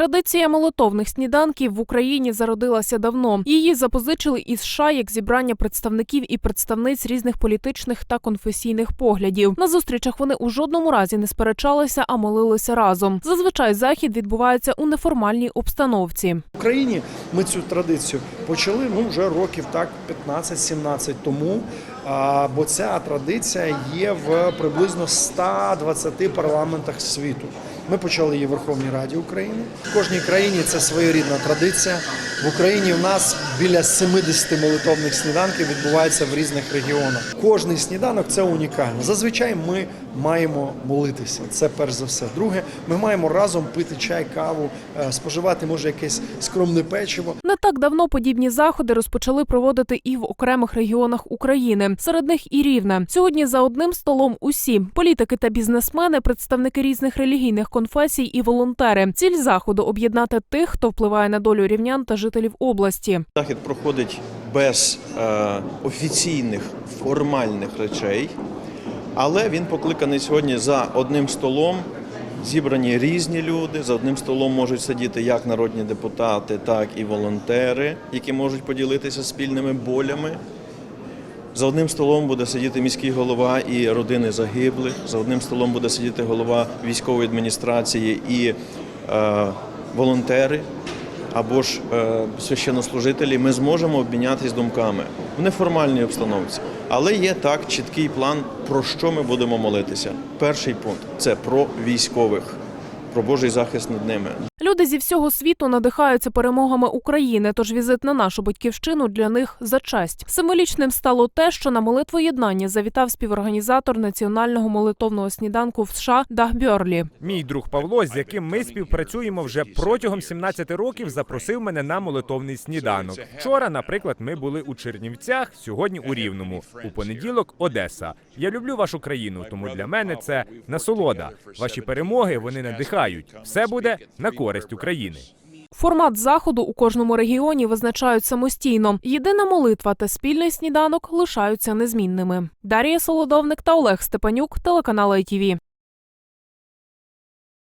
Традиція молотовних сніданків в Україні зародилася давно. Її запозичили із США як зібрання представників і представниць різних політичних та конфесійних поглядів. На зустрічах вони у жодному разі не сперечалися, а молилися разом. Зазвичай захід відбувається у неформальній обстановці. В Україні ми цю традицію почали ну вже років так 15-17 тому. Бо ця традиція є в приблизно 120 парламентах світу. Ми почали її в Верховній Раді України. В кожній країні це своєрідна традиція. В Україні в нас біля 70 молитовних сніданків відбувається в різних регіонах. Кожний сніданок це унікально. Зазвичай ми маємо молитися. Це перш за все. Друге, ми маємо разом пити чай, каву, е, споживати може якесь скромне печиво. Не так давно подібні заходи розпочали проводити і в окремих регіонах України. Серед них і рівне. Сьогодні за одним столом усі політики та бізнесмени, представники різних релігійних конфесій і волонтери. Ціль заходу об'єднати тих, хто впливає на долю рівнян та жителів області. Захід проходить без е, офіційних формальних речей, але він покликаний сьогодні за одним столом. Зібрані різні люди. За одним столом можуть сидіти як народні депутати, так і волонтери, які можуть поділитися спільними болями. За одним столом буде сидіти міський голова і родини загиблих. За одним столом буде сидіти голова військової адміністрації і е, волонтери або ж е, священнослужителі. Ми зможемо обмінятися думками в неформальній обстановці. Але є так чіткий план, про що ми будемо молитися. Перший пункт це про військових, про Божий захист над ними. Люди зі всього світу надихаються перемогами України, тож візит на нашу батьківщину для них за честь. Символічним стало те, що на молитву єднання завітав співорганізатор національного молитовного сніданку в США Даг Бьорлі. Мій друг Павло, з яким ми співпрацюємо вже протягом 17 років, запросив мене на молитовний сніданок. Вчора, наприклад, ми були у Чернівцях, сьогодні у Рівному. У понеділок Одеса. Я люблю вашу країну, тому для мене це насолода. Ваші перемоги вони надихають. Все буде на користь України. Формат заходу у кожному регіоні визначають самостійно. Єдина молитва та спільний сніданок лишаються незмінними. Дар'я Солодовник та Олег Степанюк, телеканал ITV.